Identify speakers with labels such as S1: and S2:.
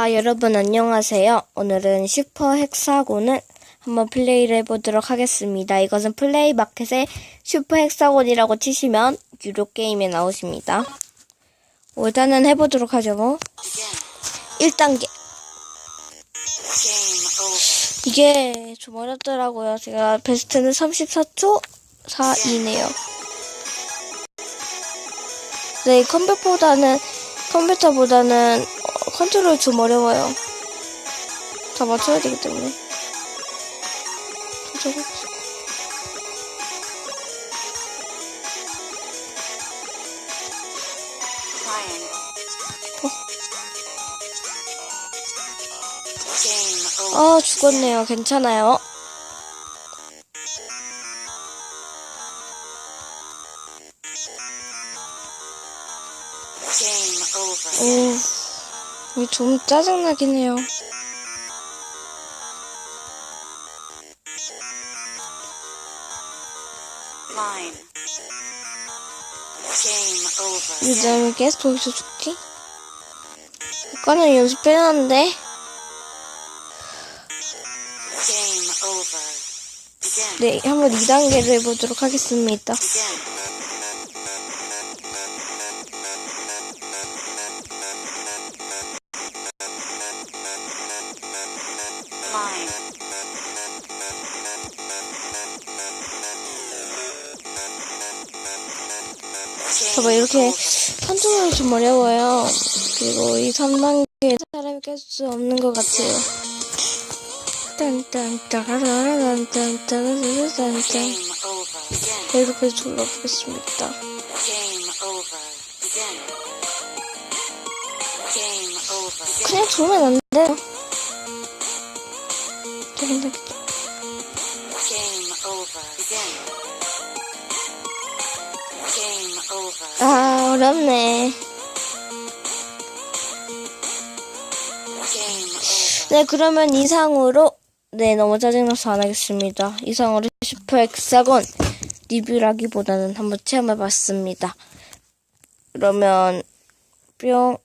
S1: 아, 여러분 안녕하세요. 오늘은 슈퍼 헥사곤을 한번 플레이를 해보도록 하겠습니다. 이것은 플레이 마켓의 슈퍼 헥사곤이라고 치시면 유료 게임에 나오십니다. 어, 일단은 해보도록 하죠. 뭐. 1단계. 이게 좀 어렵더라고요. 제가 베스트는 34초 4이네요. 네, 컴퓨터보다는 컴퓨터보다는 어, 컨트롤 좀 어려워요. 다 맞춰야 되기 때문에. 저거 아 죽었네요. 괜찮아요. 오, 좀 짜증나긴 해요. 요즘 계속 거기서 죽지? 아까는 연습해놨는데. 네 한번 2단계를 해보도록 하겠습니다. 저거 이렇게 컨트롤이 좀 어려워요. 그리고 이 3단계 사람이 깰 수 없는 것 같아요.
S2: Begin.
S1: 이렇게 둘러보겠습니다. 그냥 두면 안 돼요. 저긴다.
S2: Game
S1: 아 어렵네. 네 그러면 이상으로 네 너무 짜증나서 안 하겠습니다. 이상으로 슈퍼 엑사곤 리뷰라기보다는 한번 체험해봤습니다. 그러면 뿅.